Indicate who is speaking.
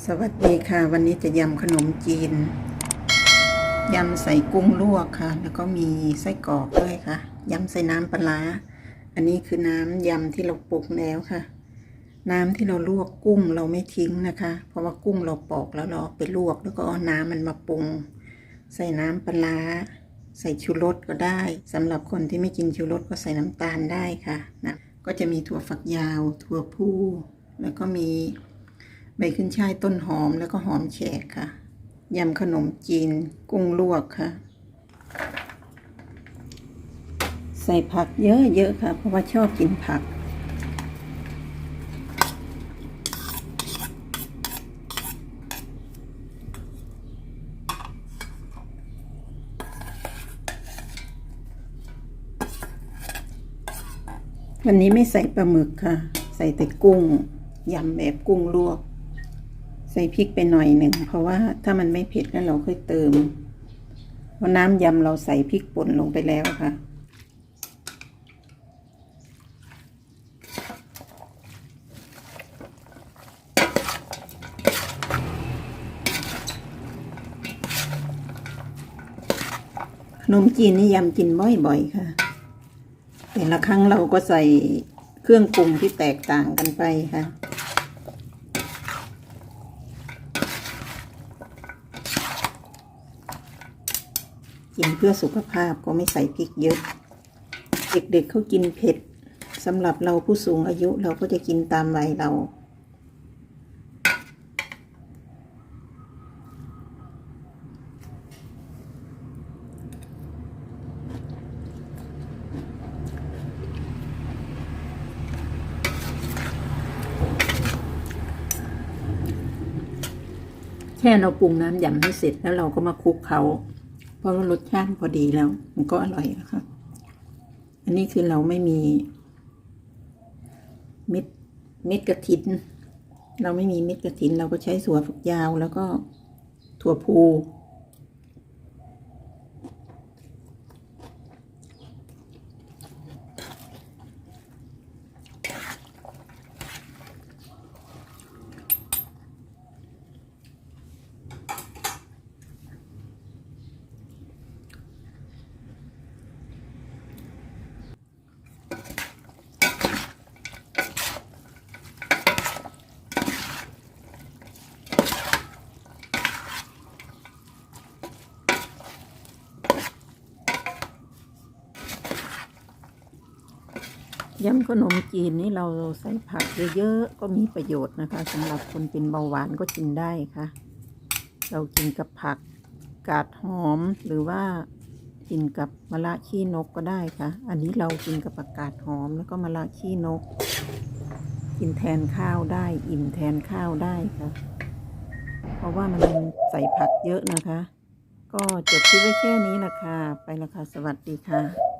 Speaker 1: สวัสดีค่ะ วันนี้จะยำขนมจีนยำใส่กุ้งลวกค่ะ แล้วก็มีไส้กรอกด้วยค่ะยำใส่น้ำปลาอันนี้คือน้ำยำที่เราปรุงแล้วค่ะ น้ำที่เราลวกกุ้งเราไม่ทิ้งนะคะ เพราะว่ากุ้งเราปอกแล้วเราเอาไปลวก แล้วก็เอาน้ำมันมาปรุง ใส่น้ำปลาใส่ชูรสก็ได้สำหรับคนที่ไม่กินชูรสก็ใส่น้ำตาลได้ค่ะนะก็จะมีถั่วฝักยาว ถั่วพูแล้วก็มี ใบขึ้นช่ายต้นหอมแล้วก็หอมแขกค่ะยำขนมจีนกุ้งลวกค่ะ ใส่ผักเยอะๆค่ะ เพราะว่าชอบกินผัก วันนี้ไม่ใส่ปลาหมึกค่ะ ใส่แต่กุ้งยำแบบกุ้งลวก ใส่พริกไปหน่อยหนึ่ง เพราะว่าถ้ามันไม่เผ็ดแล้วเราค่อยเติมเพราะน้ำยำเราใส่พริกป่นลงไปแล้วค่ะขนมจีนนี่ยำกินบ่อยๆค่ะ แต่ละครั้งเราก็ใส่เครื่องปรุงที่แตกต่างกันไปค่ะ กินเพื่อสุขภาพก็ไม่ใส่พริกเยอะ เด็กๆเขากินเผ็ดสำหรับเราผู้สูงอายุเราก็จะกินตามวัยเรา แค่เราปรุงน้ำยำให้เสร็จแล้วเราก็มาคลุกเขา เพราะว่ารสชาติพอดีแล้ว มันก็อร่อยนะคะอันนี้คือเราไม่มีเม็ดเม็ดกระถิน เราไม่มีเม็ดกระถิน เราก็ใช้สัวฝักยาวแล้วก็ถั่วพู ยำขนมจีนนี่เราใส่ผักเยอะๆก็มีประโยชน์นะคะสำหรับคนเป็นเบาหวานก็กินได้ค่ะ เรากินกับผักกาดหอมหรือว่ากินกับมะระขี้นกก็ได้ค่ะ อันนี้เรากินกับผักกาดหอมแล้วก็มะระขี้นก กินแทนข้าวได้ อิ่มแทนข้าวได้ค่ะ เพราะว่ามันใส่ผักเยอะนะคะ ก็จบคลิปไว้แค่นี้ละค่ะไปละค่ะสวัสดีค่ะ